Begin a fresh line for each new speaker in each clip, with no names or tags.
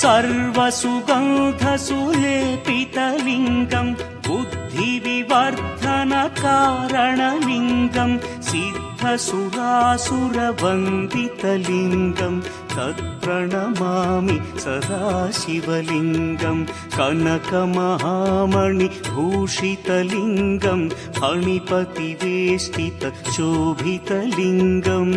सर्वसुगन्धसुलेपितलिङ्गं बुद्धिविवर्धनकारणलिङ्गं सिद्धसुरासुरवन्दितलिङ्गं तत्प्रणमामि सदा शिवलिङ्गं कनकमहामणिभूषितलिङ्गं फणिपतिवेष्टितशोभितलिङ्गम्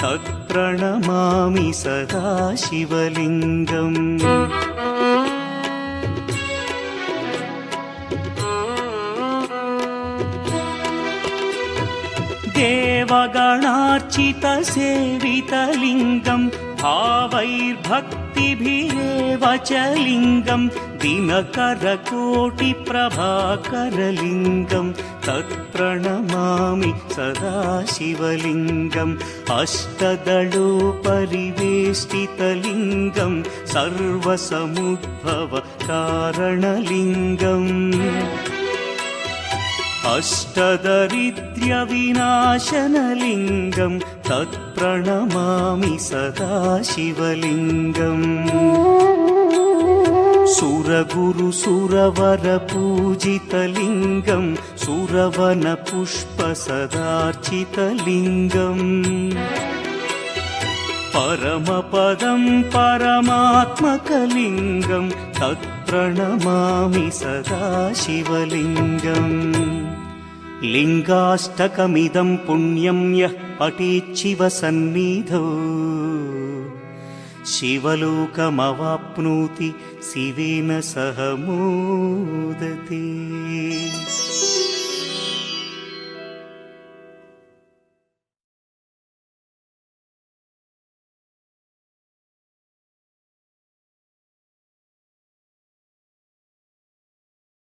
तत्प्रणमामि सदा शिवलिङ्गम् देवगणार्चितसेवितलिङ्गं भावैर्भक्तिभिरेव च लिङ्गं दिनकरकोटिप्रभाकरलिङ्गं तत्प्रणमामि सदा शिवलिङ्गम् अष्टदलोपरिवेष्टितलिङ्गं सर्वसमुद्भवकारणलिङ्गम् अष्टदरिद्र्यविनाशनलिङ्गं तत्प्रणमामि सदा शिवलिङ्गम् सुरगुरुसुरवरपूजितलिङ्गं सुरवनपुष्पसदार्चितलिङ्गम् परमपदं परमात्मकलिङ्गं तत्प्रणमामि सदा शिवलिङ्गम् లింగాష్టకమిదం పుణ్యం యః పఠేచ్చివ సన్నిధౌ. శివలోకమవాప్నోతి శివేన సహ మోదతే.